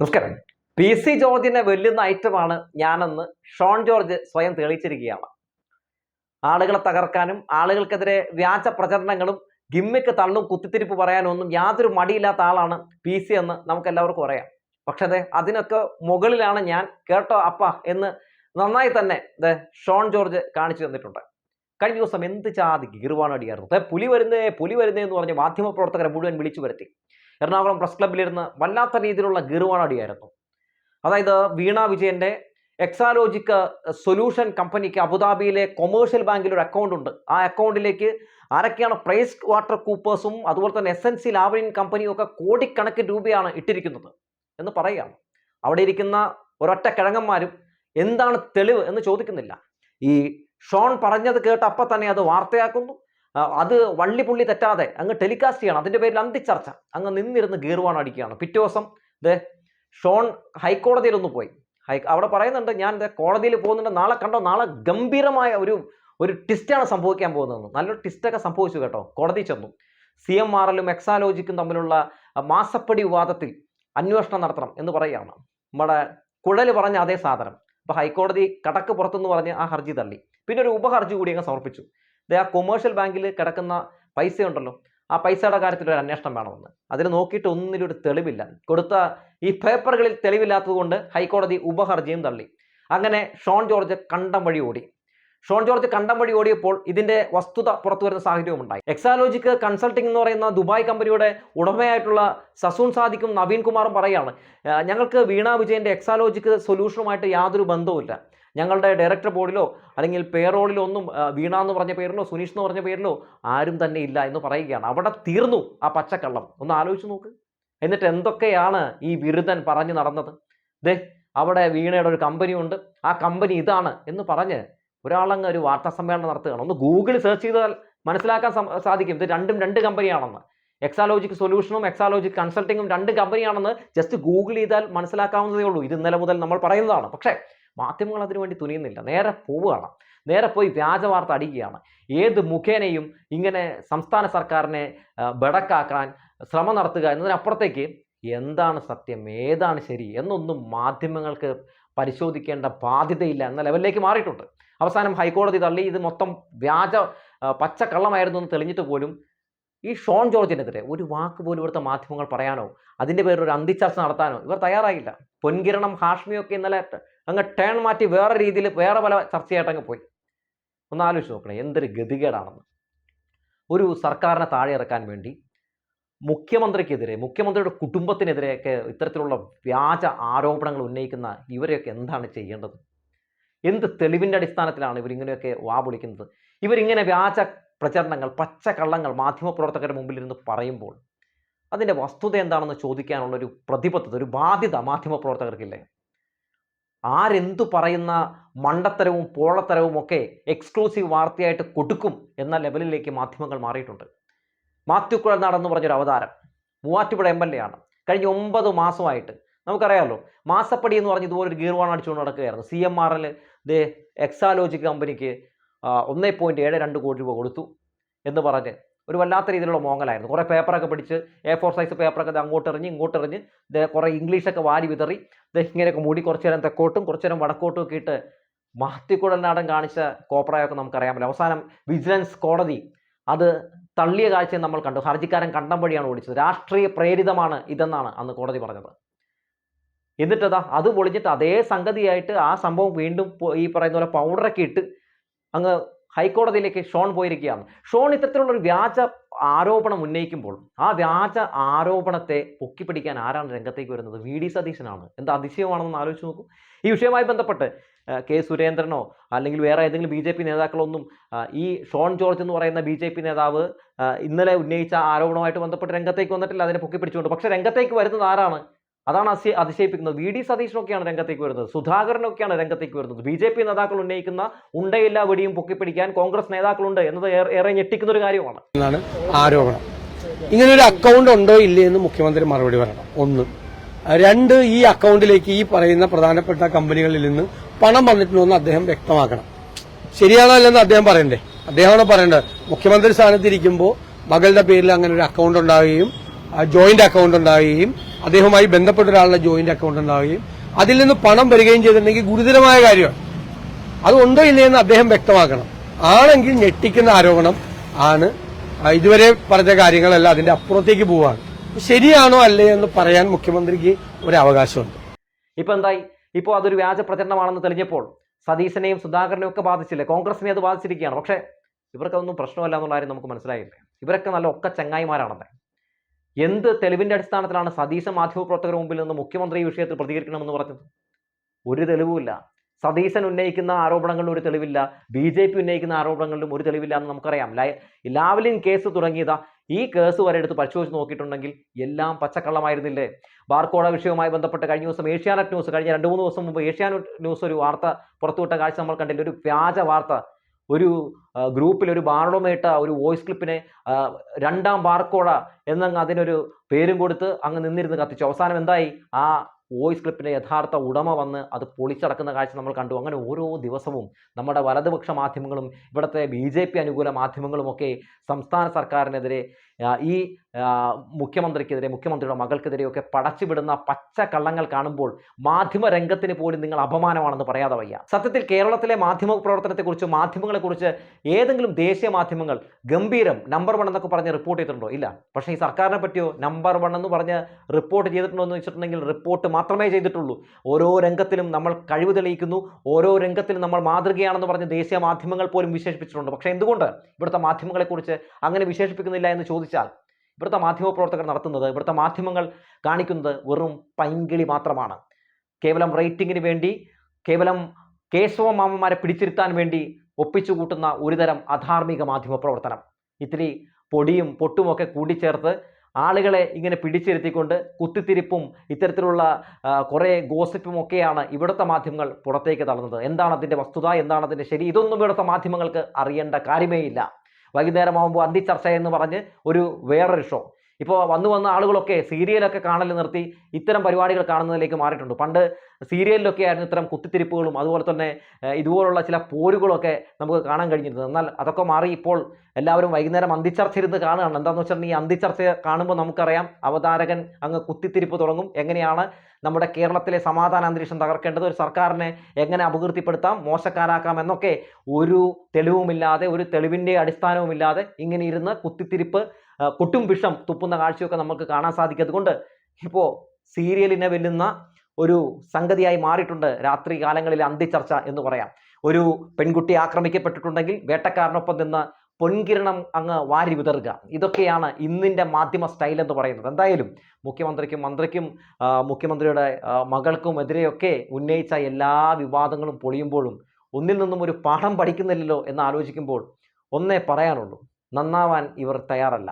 നമസ്കാരം. P C ജോർജിനെ വെല്ലുന്ന ഐറ്റമാണ് ഞാനെന്ന് ഷോൺ ജോർജ് സ്വയം തെളിയിച്ചിരിക്കുകയാണ്. ആളുകളെ തകർക്കാനും ആളുകൾക്കെതിരെ വ്യാജ പ്രചരണങ്ങളും ഗിമ്മിക്ക് തള്ളും കുത്തിത്തിരിപ്പ് പറയാനും ഒന്നും യാതൊരു മടിയില്ലാത്ത ആളാണ് പി സി എന്ന് നമുക്ക് എല്ലാവർക്കും അറിയാം. പക്ഷേ അതെ അതിനൊക്കെ മുകളിലാണ് ഞാൻ. കേട്ടോ അപ്പ എന്ന് നന്നായി തന്നെ ഷോൺ ജോർജ് കാണിച്ചു തന്നിട്ടുണ്ട്. കഴിഞ്ഞ ദിവസം എന്ത് ചാതി ഗീർവാണടിയായിരുന്നു. പുലി വരുന്നേ പുലി വരുന്നേ എന്ന് പറഞ്ഞ് മാധ്യമപ്രവർത്തകരെ മുഴുവൻ വിളിച്ചു വരുത്തി. എറണാകുളം പ്രസ് ക്ലബ്ബിലിരുന്ന് വല്ലാത്ത രീതിയിലുള്ള ഗീർവാണടിയായിരുന്നു അതായത് വീണ വിജയന്റെ എക്സാലോജിക്ക് സൊല്യൂഷൻ കമ്പനിക്ക് അബുദാബിയിലെ കൊമേഴ്ഷ്യൽ ബാങ്കിൽ ഒരു അക്കൗണ്ട് ഉണ്ട്. ആ അക്കൗണ്ടിലേക്ക് ആരൊക്കെയാണ് പ്രൈസ് വാട്ടർ കൂപ്പേഴ്സും അതുപോലെ തന്നെ എസ് എൻ സി ലാവലിൻ കമ്പനിയും ഒക്കെ കോടിക്കണക്കിന് രൂപയാണ് ഇട്ടിരിക്കുന്നത് എന്ന് പറയുകയാണ്. അവിടെ ഇരിക്കുന്ന ഒരൊറ്റ കിഴങ്ങന്മാരും എന്താണ് തെളിവ് എന്ന് ചോദിക്കുന്നില്ല. ഈ ഷോൺ പറഞ്ഞത് കേട്ട് അപ്പം തന്നെ അത് വാർത്തയാക്കുന്നു. അത് വള്ളി പുള്ളി തെറ്റാതെ അങ്ങ് ടെലികാസ്റ്റ് ചെയ്യണം. അതിന്റെ പേരിൽ അന്തിച്ചർച്ച. അങ്ങ് നിന്നിരുന്ന് ഗീർവാണ് അടിക്കുകയാണ്. പിറ്റേ ദിവസം ദേ ഷോൺ ഹൈക്കോടതിയിലൊന്ന് പോയി. ഹൈ അവിടെ പറയുന്നുണ്ട് ഞാൻ കോടതിയിൽ പോകുന്നുണ്ട്. നാളെ കണ്ടോ? നാളെ ഗംഭീരമായ ഒരു ഒരു ട്വിസ്റ്റാണ് സംഭവിക്കാൻ പോകുന്നതെന്ന്. നല്ലൊരു ട്വിസ്റ്റൊക്കെ സംഭവിച്ചു കേട്ടോ. കോടതി ചെന്നു. സി എം ആർ എല്ലും എക്സാലോജിക്കും തമ്മിലുള്ള മാസപ്പടി വിവാദത്തിൽ അന്വേഷണം നടത്തണം എന്ന് പറയുകയാണ്. നമ്മുടെ കുഴൽ പറഞ്ഞ അതേ സാധനം. അപ്പോൾ ഹൈക്കോടതി കടക്ക് പുറത്തെന്ന് പറഞ്ഞ് ആ ഹർജി തള്ളി. പിന്നെ ഒരു ഉപഹർജി കൂടി അങ്ങ് സമർപ്പിച്ചു. ആ കൊമേഴ്ഷ്യൽ ബാങ്കിൽ കിടക്കുന്ന പൈസ ഉണ്ടല്ലോ ആ പൈസയുടെ കാര്യത്തിൽ ഒരു അന്വേഷണം വേണമെന്ന്. അതിൽ നോക്കിയിട്ട് ഒന്നിലും ഒരു തെളിവില്ല. കൊടുത്ത ഈ പേപ്പറുകളിൽ തെളിവില്ലാത്തത് കൊണ്ട് ഹൈക്കോടതി ഉപഹർജിയും തള്ളി. അങ്ങനെ ഷോൺ ജോർജ് കണ്ടം വഴി ഓടി. ഷോൺ ജോർജ് കണ്ടംപടി ഓടിയപ്പോൾ ഇതിന്റെ വസ്തുത പുറത്തു വരുന്ന സാഹചര്യവും ഉണ്ടായി. എക്സാലോജിക്ക് കൺസൾട്ടിംഗ് എന്ന് പറയുന്ന ദുബായ് കമ്പനിയുടെ ഉടമയായിട്ടുള്ള സസൂൺ സാദിക്കും നവീൻ കുമാറും പറയുകയാണ് ഞങ്ങൾക്ക് വീണാ വിജയന്റെ എക്സാലോജിക്ക് സൊല്യൂഷനുമായിട്ട് യാതൊരു ബന്ധവുമില്ല. ഞങ്ങളുടെ ഡയറക്ടർ ബോർഡിലോ അല്ലെങ്കിൽ പേറോളിലോ ഒന്നും വീണ എന്ന് പറഞ്ഞ പേരിലോ സുനീഷ് എന്ന് പറഞ്ഞ പേരിലോ ആരും തന്നെ ഇല്ല എന്ന് പറയുകയാണ്. അവിടെ തീർന്നു ആ പച്ചക്കള്ളം. ഒന്ന് ആലോചിച്ച് നോക്ക്. എന്നിട്ട് എന്തൊക്കെയാണ് ഈ ബിരുദൻ പറഞ്ഞു നടന്നത്? ദേ അവിടെ വീണയുടെ ഒരു കമ്പനി ഉണ്ട് ആ കമ്പനി ഇതാണ് എന്ന് പറഞ്ഞ് ഒരാളങ്ങ് ഒരു വാർത്താ സമ്മേളനം നടത്തുകയാണ്. ഒന്ന് ഗൂഗിളിൽ സെർച്ച് ചെയ്താൽ മനസ്സിലാക്കാൻ സാധിക്കും. ഇത് രണ്ടും രണ്ട് കമ്പനിയാണെന്ന് എക്സാലോജിക് സൊല്യൂഷനും എക്സാലോജിക് കൺസൾട്ടിങ്ങും രണ്ട് കമ്പനിയാണെന്ന് ജസ്റ്റ് ഗൂഗിൾ ചെയ്താൽ മനസ്സിലാക്കാവുന്നതേ ഉള്ളൂ. ഇത് ഇന്നലെ മുതൽ നമ്മൾ പറയുന്നതാണ്. പക്ഷേ മാധ്യമങ്ങൾ അതിന് വേണ്ടി തുനിയുന്നില്ല. നേരെ പോവുകയാണ്. നേരെ പോയി വ്യാജ വാർത്ത അടിക്കുകയാണ്. ഏത് മുഖേനയും ഇങ്ങനെ സംസ്ഥാന സർക്കാരിനെ ബെടക്കാക്കാൻ ശ്രമം നടത്തുക എന്നതിനപ്പുറത്തേക്ക് എന്താണ് സത്യം? ഏതാണ് ശരി? എന്നൊന്നും മാധ്യമങ്ങൾക്ക് പരിശോധിക്കേണ്ട ബാധ്യതയില്ല എന്ന ലെവലിലേക്ക് മാറിയിട്ടുണ്ട്. അവസാനം ഹൈക്കോടതി തള്ളി ഇത് മൊത്തം വ്യാജ പച്ചക്കള്ളമായിരുന്നു എന്ന് തെളിഞ്ഞിട്ട് പോലും ഈ ഷോൺ ജോർജിനെതിരെ ഒരു വാക്ക് പോലും ഇവിടുത്തെ മാധ്യമങ്ങൾ പറയാനോ അതിന്റെ പേരിൽ ഒരു അന്തിച്ചർച്ച നടത്താനോ ഇവർ തയ്യാറായില്ല. പൊൻകിരണം ഹാഷ്മിയൊക്കെ ഇന്നലെ അങ്ങ് ടേൺ മാറ്റി വേറെ രീതിയിൽ വേറെ പല ചർച്ചയായിട്ട് അങ്ങ് പോയി. ഒന്ന് ആലോചിച്ച് നോക്കണേ എന്തൊരു ഗതികേടാണെന്ന്. ഒരു സർക്കാരിനെ താഴെ ഇറക്കാൻ വേണ്ടി മുഖ്യമന്ത്രിക്കെതിരെ മുഖ്യമന്ത്രിയുടെ കുടുംബത്തിനെതിരെയൊക്കെ ഇത്തരത്തിലുള്ള വ്യാജ ആരോപണങ്ങൾ ഉന്നയിക്കുന്ന ഇവരെയൊക്കെ എന്താണ് ചെയ്യേണ്ടത്? എന്ത് തെളിവിന്റെ അടിസ്ഥാനത്തിലാണ് ഇവരിങ്ങനെയൊക്കെ വാ പൊളിക്കുന്നത് ഇവരിങ്ങനെ വ്യാജ പ്രചരണങ്ങൾ പച്ചക്കള്ളങ്ങൾ മാധ്യമപ്രവർത്തകരുടെ മുമ്പിൽ ഇരുന്ന് പറയുമ്പോൾ അതിന്റെ വസ്തുത എന്താണെന്ന് ചോദിക്കാനുള്ള ഒരു പ്രതിബദ്ധത ഒരു ബാധ്യത മാധ്യമപ്രവർത്തകർക്കില്ലേ? ആരെന്തു പറയുന്ന മണ്ടത്തരവും പോളത്തരവും ഒക്കെ എക്സ്ക്ലൂസീവ് വാർത്തയായിട്ട് കൊടുക്കും എന്ന ലെവലിലേക്ക് മാധ്യമങ്ങൾ മാറിയിട്ടുണ്ട്. മാത്യു നടന്നു പറഞ്ഞൊരു അവതാരം. മൂവാറ്റുപുഴ എം എൽ എ ആണ്. കഴിഞ്ഞ ഒമ്പത് മാസമായിട്ട്. നമുക്കറിയാമല്ലോ മാസപ്പടി എന്ന് പറഞ്ഞ് ഇതുപോലെ ഒരു ഗീർവാൺ അടിച്ചുകൊണ്ട് നടക്കുകയായിരുന്നു. സി എം ആർ എൽ ദേ എക്സാലോജിക് കമ്പനിക്ക് ഒന്നേ പോയിന്റ് ഏഴ് രണ്ട് കോടി രൂപ കൊടുത്തു എന്ന് പറഞ്ഞ് ഒരു വല്ലാത്ത രീതിയിലുള്ള മോങ്ങലായിരുന്നു. കുറേ പേപ്പറൊക്കെ പിടിച്ച് എ ഫോർ സൈസ് പേപ്പറൊക്കെ അങ്ങോട്ട് എറിഞ്ഞ് ഇങ്ങോട്ട് എറിഞ്ഞ് കുറേ ഇംഗ്ലീഷൊക്കെ വാരി വിതറി ഇങ്ങനെയൊക്കെ മൂടി കുറച്ച് നേരം തെക്കോട്ടും കുറച്ച് നേരം വടക്കോട്ടും ഒക്കെ ഇട്ട് മാത്തിക്കുടൽ നാടൻ കാണിച്ച കോപ്രായൊക്കെ നമുക്കറിയാമല്ലോ. അവസാനം വിജിലൻസ് കോടതി അത് തള്ളിയ കാഴ്ചയും നമ്മൾ കണ്ടു. ഹർജിക്കാരൻ കണ്ടം വഴിയാണ് ഓടിച്ചത്. രാഷ്ട്രീയ പ്രേരിതമാണ് ഇതെന്നാണ് അന്ന് കോടതി പറഞ്ഞത്. എന്നിട്ടതാ അത് പൊളിഞ്ഞിട്ട് അതേ സംഗതിയായിട്ട് ആ സംഭവം വീണ്ടും ഈ പറയുന്ന പോലെ പൗഡറൊക്കെ ഇട്ട് അങ്ങ് ഹൈക്കോടതിയിലേക്ക് ഷോൺ പോയിരിക്കുകയാണ്. ഷോൺ ഇത്തരത്തിലുള്ള ഒരു വ്യാജ ആരോപണം ഉന്നയിക്കുമ്പോൾ ആ വ്യാജ ആരോപണത്തെ പൊക്കിപ്പിടിക്കാൻ ആരാണ് രംഗത്തേക്ക് വരുന്നത്? വി. ഡി. സതീശനാണ്. എന്താ അതിശയമാണെന്ന് ആലോചിച്ച് നോക്കൂ. ഈ വിഷയവുമായി ബന്ധപ്പെട്ട് കെ സുരേന്ദ്രനോ അല്ലെങ്കിൽ വേറെ ഏതെങ്കിലും ബി ജെ പി നേതാക്കളൊന്നും ഈ ഷോൺ ജോർജ് എന്ന് പറയുന്ന ബി ജെ പി നേതാവ് ഇന്നലെ ഉന്നയിച്ച ആരോപണവുമായിട്ട് ബന്ധപ്പെട്ട് രംഗത്തേക്ക് വന്നിട്ടില്ല അതിനെ പൊക്കി പിടിച്ചുകൊണ്ട്. പക്ഷേ രംഗത്തേക്ക് വരുന്നത് ആരാണ്? അതാണ് അസി അതിശയിപ്പിക്കുന്നത്. വി ഡി സതീഷിനൊക്കെയാണ് രംഗത്തേക്ക് വരുന്നത്. സുധാകരനൊക്കെയാണ് രംഗത്തേക്ക് വരുന്നത്. ബി ജെ പി നേതാക്കൾ ഉന്നയിക്കുന്ന ഉണ്ടയില്ല വെടിയും പൊക്കിപ്പിടിക്കാൻ കോൺഗ്രസ് നേതാക്കളുണ്ട് എന്നത് ഏറെ ഞെട്ടിക്കുന്ന ഒരു കാര്യമാണ്. എന്നാണ് ആരോപണം. ഇങ്ങനെ ഒരു അക്കൗണ്ട് ഉണ്ടോ ഇല്ലേ എന്ന് മുഖ്യമന്ത്രി മറുപടി പറയണം. ഒന്ന്. രണ്ട് ഈ അക്കൗണ്ടിലേക്ക് ഈ പറയുന്ന പ്രധാനപ്പെട്ട കമ്പനികളിൽ നിന്ന് പണം വന്നിട്ടുണ്ടോ അദ്ദേഹം വ്യക്തമാക്കണം. ശരിയാണോ അല്ലെന്ന് അദ്ദേഹം പറയണ്ടേ? അദ്ദേഹമാണ് പറയേണ്ടത്. മുഖ്യമന്ത്രി സ്ഥാനത്തിരിക്കുമ്പോൾ മകളുടെ പേരിൽ അങ്ങനെ ഒരു അക്കൗണ്ട് ഉണ്ടാവുകയും ജോയിന്റ് അക്കൗണ്ട് ഉണ്ടാവുകയും അദ്ദേഹവുമായി ബന്ധപ്പെട്ട ഒരാളുടെ ജോയിന്റ് അക്കൗണ്ട് ഉണ്ടാവുകയും അതിൽ നിന്ന് പണം വരികയും ചെയ്തിട്ടുണ്ടെങ്കിൽ ഗുരുതരമായ കാര്യമാണ്. അത് ഉണ്ടോ ഇല്ലയെന്ന് അദ്ദേഹം വ്യക്തമാക്കണം. ആണെങ്കിൽ ഞെട്ടിക്കുന്ന ആരോപണം ആണ്. ഇതുവരെ പറഞ്ഞ കാര്യങ്ങളെല്ലാം അതിന്റെ അപ്പുറത്തേക്ക് പോവാണ്. ശരിയാണോ അല്ലേ എന്ന് പറയാൻ മുഖ്യമന്ത്രിക്ക് ഒരു അവകാശമുണ്ട്. ഇപ്പൊ എന്തായി? ഇപ്പോൾ അതൊരു വ്യാജ പ്രചരണമാണെന്ന് തെളിഞ്ഞപ്പോൾ സതീശനെയും സുധാകരനെയും ഒക്കെ ബാധിച്ചില്ലേ? കോൺഗ്രസിനെ അത് ബാധിച്ചിരിക്കുകയാണ്. പക്ഷേ ഇവർക്കതൊന്നും പ്രശ്നമല്ല എന്നുള്ള കാര്യം നമുക്ക് മനസ്സിലായില്ലേ? ഇവരൊക്കെ നല്ല ഒക്ക ചങ്ങായിമാരാണെന്നേ എന്ത് തെളിവിന്റെ അടിസ്ഥാനത്തിലാണ് സതീശ മാധ്യമപ്രവർത്തകരുടെ മുമ്പിൽ നിന്ന് മുഖ്യമന്ത്രി ഈ വിഷയത്തിൽ പ്രതികരിക്കണമെന്ന് പറഞ്ഞത്? ഒരു തെളിവുമില്ല. സതീശൻ ഉന്നയിക്കുന്ന ആരോപണങ്ങളിലും ഒരു തെളിവില്ല ബി ജെ പി ഉന്നയിക്കുന്ന ആരോപണങ്ങളിലും ഒരു തെളിവില്ല എന്ന് നമുക്കറിയാം. ലാവ്ലിൻ കേസ് തുടങ്ങിയതാ. ഈ കേസ് വരെ എടുത്ത് പരിശോധിച്ച് നോക്കിയിട്ടുണ്ടെങ്കിൽ എല്ലാം പച്ചക്കള്ളമായിരുന്നില്ലേ? ബാർക്കോട വിഷയവുമായി ബന്ധപ്പെട്ട് കഴിഞ്ഞ ദിവസം ഏഷ്യാനെറ്റ് ന്യൂസ് കഴിഞ്ഞ രണ്ട് മൂന്ന് ദിവസം മുമ്പ് ഏഷ്യാനെറ്റ് ന്യൂസ് ഒരു വാർത്ത പുറത്തുവിട്ട കാഴ്ച നമ്മൾ കണ്ടില്ല. ഒരു വ്യാജ വാർത്ത. ഒരു ഗ്രൂപ്പിൽ ഒരു ബാർഡോമേട്ട ഒരു വോയിസ് ക്ലിപ്പിനെ രണ്ടാം ബാർക്കോട എന്നങ്ങ് അതിനൊരു പേരും കൊടുത്ത് അങ്ങ് നിന്നിരുന്ന് കത്തിച്ചു. അവസാനം എന്തായി? ആ വോയിസ് ക്ലിപ്പിന്റെ യഥാർത്ഥ ഉടമ വന്ന് അത് പൊളിച്ചടക്കുന്ന കാഴ്ച നമ്മൾ കണ്ടു. അങ്ങനെ ഓരോ ദിവസവും നമ്മുടെ വലതുപക്ഷ മാധ്യമങ്ങളും ഇവിടുത്തെ ബി ജെ പി അനുകൂല മാധ്യമങ്ങളുമൊക്കെ സംസ്ഥാന സർക്കാരിനെതിരെ ഈ മുഖ്യമന്ത്രിക്കെതിരെ മുഖ്യമന്ത്രിയുടെ മകൾക്കെതിരെയൊക്കെ പടച്ചുവിടുന്ന പച്ച കള്ളങ്ങൾ കാണുമ്പോൾ മാധ്യമ രംഗത്തിന് പോലും നിങ്ങൾ അപമാനമാണെന്ന് പറയാതെ വയ്യ. സത്യത്തിൽ കേരളത്തിലെ മാധ്യമ പ്രവർത്തനത്തെക്കുറിച്ച് മാധ്യമങ്ങളെക്കുറിച്ച് ഏതെങ്കിലും ദേശീയ മാധ്യമങ്ങൾ ഗംഭീരം നമ്പർ വൺ എന്നൊക്കെ പറഞ്ഞ് റിപ്പോർട്ട് ചെയ്തിട്ടുണ്ടോ? ഇല്ല. പക്ഷേ ഈ സർക്കാരിനെ പറ്റിയോ നമ്പർ വൺ എന്ന് പറഞ്ഞ് റിപ്പോർട്ട് ചെയ്തിട്ടുണ്ടോ എന്ന് വെച്ചിട്ടുണ്ടെങ്കിൽ റിപ്പോർട്ട് മാത്രമേ ചെയ്തിട്ടുള്ളൂ. ഓരോ രംഗത്തിലും നമ്മൾ കഴിവ് തെളിയിക്കുന്നു ഓരോ രംഗത്തിലും നമ്മൾ മാതൃകയാണെന്ന് പറഞ്ഞ് ദേശീയ മാധ്യമങ്ങൾ പോലും വിശേഷിപ്പിച്ചിട്ടുണ്ട്. പക്ഷേ എന്തുകൊണ്ട് ഇവിടുത്തെ മാധ്യമങ്ങളെക്കുറിച്ച് അങ്ങനെ വിശേഷിപ്പിക്കുന്നില്ല എന്ന് ചോദിച്ചാൽ ഇവിടുത്തെ മാധ്യമ പ്രവർത്തകർ നടത്തുന്നത് ഇവിടുത്തെ മാധ്യമങ്ങൾ കാണിക്കുന്നത് വെറും പൈങ്കിളി മാത്രമാണ്. കേവലം റേറ്റിങ്ങിന് വേണ്ടി കേവലം കേശവ മാമന്മാരെ പിടിച്ചിരുത്താൻ വേണ്ടി ഒപ്പിച്ചു കൂട്ടുന്ന ഒരുതരം അധാർമിക മാധ്യമ പ്രവർത്തനം ഇത്തിരി പൊടിയും പൊട്ടുമൊക്കെ കൂടിച്ചേർത്ത് ആളുകളെ ഇങ്ങനെ പിടിച്ചിരുത്തിക്കൊണ്ട് കുത്തിത്തിരിപ്പും ഇത്തരത്തിലുള്ള കുറേ ഗോസിപ്പും ഒക്കെയാണ് ഇവിടുത്തെ മാധ്യമങ്ങൾ പുറത്തേക്ക് തള്ളുന്നത്. എന്താണ് അതിന്റെ വസ്തുത? എന്താണ് അതിന്റെ ശരി? ഇതൊന്നും ഇവിടുത്തെ മാധ്യമങ്ങൾക്ക് അറിയേണ്ട കാര്യമേ ഇല്ല വൈകുന്നേരമാകുമ്പോൾ അന്തിച്ചർച്ച എന്ന് പറഞ്ഞ് ഒരു വേറൊരു ഷോ ഇപ്പോൾ വന്നു വന്ന ആളുകളൊക്കെ സീരിയലൊക്കെ കാണൽ നിർത്തി ഇത്തരം പരിപാടികൾ കാണുന്നതിലേക്ക് മാറിയിട്ടുണ്ട്. പണ്ട് സീരിയലിലൊക്കെ ആയിരുന്നു ഇത്തരം കുത്തിത്തിരിപ്പുകളും അതുപോലെ തന്നെ ഇതുപോലുള്ള ചില പോരുകളൊക്കെ നമുക്ക് കാണാൻ കഴിഞ്ഞിരുന്നത്. എന്നാൽ അതൊക്കെ മാറി ഇപ്പോൾ എല്ലാവരും വൈകുന്നേരം അന്തിച്ചർച്ച ഇരുന്ന് കാണുകയാണ്. എന്താണെന്ന് വെച്ചിട്ടുണ്ടെങ്കിൽ ഈ അന്തിച്ചർച്ച കാണുമ്പോൾ നമുക്കറിയാം അവതാരകൻ അങ്ങ് കുത്തിത്തിരിപ്പ് തുടങ്ങും. എങ്ങനെയാണ് നമ്മുടെ കേരളത്തിലെ സമാധാന അന്തരീക്ഷം തകർക്കേണ്ടത്? ഒരു സർക്കാരിനെ എങ്ങനെ അപകീർത്തിപ്പെടുത്താം മോശക്കാരാക്കാം എന്നൊക്കെ ഒരു തെളിവുമില്ലാതെ ഒരു തെളിവിന്റെ അടിസ്ഥാനവുമില്ലാതെ ഇങ്ങനെ ഇരുന്ന് കുത്തിത്തിരിപ്പ് കൊട്ടും വിഷം തുപ്പുന്ന കാഴ്ചയൊക്കെ നമുക്ക് കാണാൻ സാധിക്കും. അതുകൊണ്ട് ഇപ്പോൾ സീരിയലിനെ വെല്ലുന്ന ഒരു സംഗതിയായി മാറിയിട്ടുണ്ട്. രാത്രി കാലങ്ങളിൽ അന്ത്യചർച്ച എന്ന് പറയാം. ഒരു പെൺകുട്ടി ആക്രമിക്കപ്പെട്ടിട്ടുണ്ടെങ്കിൽ വേട്ടക്കാരനൊപ്പം നിന്ന് പൊൻകിരണം അങ്ങ് വാരി വിതറുക. ഇതൊക്കെയാണ് ഇന്നിന്റെ മാധ്യമ സ്റ്റൈൽ എന്ന് പറയുന്നത്. എന്തായാലും മുഖ്യമന്ത്രിക്കും മന്ത്രിക്കും മുഖ്യമന്ത്രിയുടെ മകൾക്കും എതിരെയൊക്കെ ഉന്നയിച്ച എല്ലാ വിവാദങ്ങളും പൊളിയുമ്പോഴും ഒന്നിൽ നിന്നും ഒരു പാഠം പഠിക്കുന്നില്ലല്ലോ എന്ന് ആലോചിക്കുമ്പോൾ ഒന്നേ പറയാനുള്ളൂ. നന്നാവാൻ ഇവർ തയ്യാറല്ല.